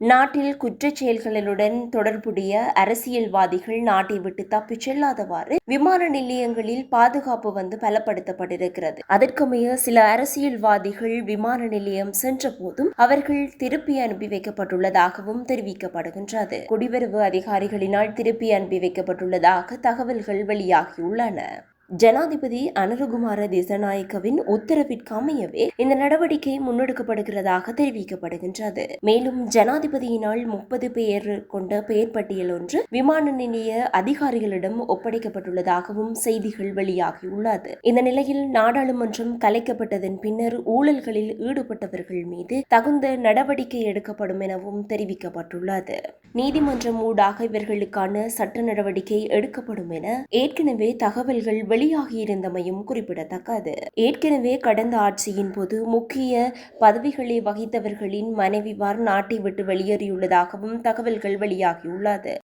நாட்டில் குற்றச் செயல்களுடன் தொடர்புடைய அரசியல்வாதிகள் நாட்டை விட்டு தப்பிச் செல்லாதவாறு விமான நிலையங்களில் பாதுகாப்பு வந்து பலப்படுத்தப்பட்டிருக்கிறது. அதற்குமைய சில அரசியல்வாதிகள் விமான நிலையம் சென்ற போதும் அவர்கள் திருப்பி அனுப்பி வைக்கப்பட்டுள்ளதாகவும் தெரிவிக்கப்படுகின்றது. குடிவரவு அதிகாரிகளினால் திருப்பி அனுப்பி வைக்கப்பட்டுள்ளதாக தகவல்கள் வெளியாகியுள்ளன. ஜனாதிபதி அனுருகுமார திசநாயக்கவின் உத்தரவிற்கமையவே இந்த நடவடிக்கை முன்னெடுக்கப்படுகிறதாக தெரிவிக்கப்படுகின்றது. மேலும் ஜனாதிபதியினால் முப்பது பேர் கொண்ட பெயர் பட்டியல் ஒன்று விமான நிலைய அதிகாரிகளிடம் ஒப்படைக்கப்பட்டுள்ளதாகவும் செய்திகள் வெளியாகியுள்ளது. இந்த நிலையில் நாடாளுமன்றம் கலைக்கப்பட்டதன் பின்னர் ஊழல்களில் ஈடுபட்டவர்கள் மீது தகுந்த நடவடிக்கை எடுக்கப்படும் எனவும் தெரிவிக்கப்பட்டுள்ளது. நீதிமன்றம் ஊடாக இவர்களுக்கான சட்ட நடவடிக்கை எடுக்கப்படும் என ஏற்கனவே தகவல்கள் வெளியாகியிருந்தமையும் குறிப்பிடத்தக்கது. ஏற்கனவே கடந்த ஆட்சியின் போது முக்கிய பதவிகளை வகித்தவர்களின் மனைவிவார் நாட்டை விட்டு வெளியேறியுள்ளதாகவும் தகவல்கள் வெளியாகியுள்ளது.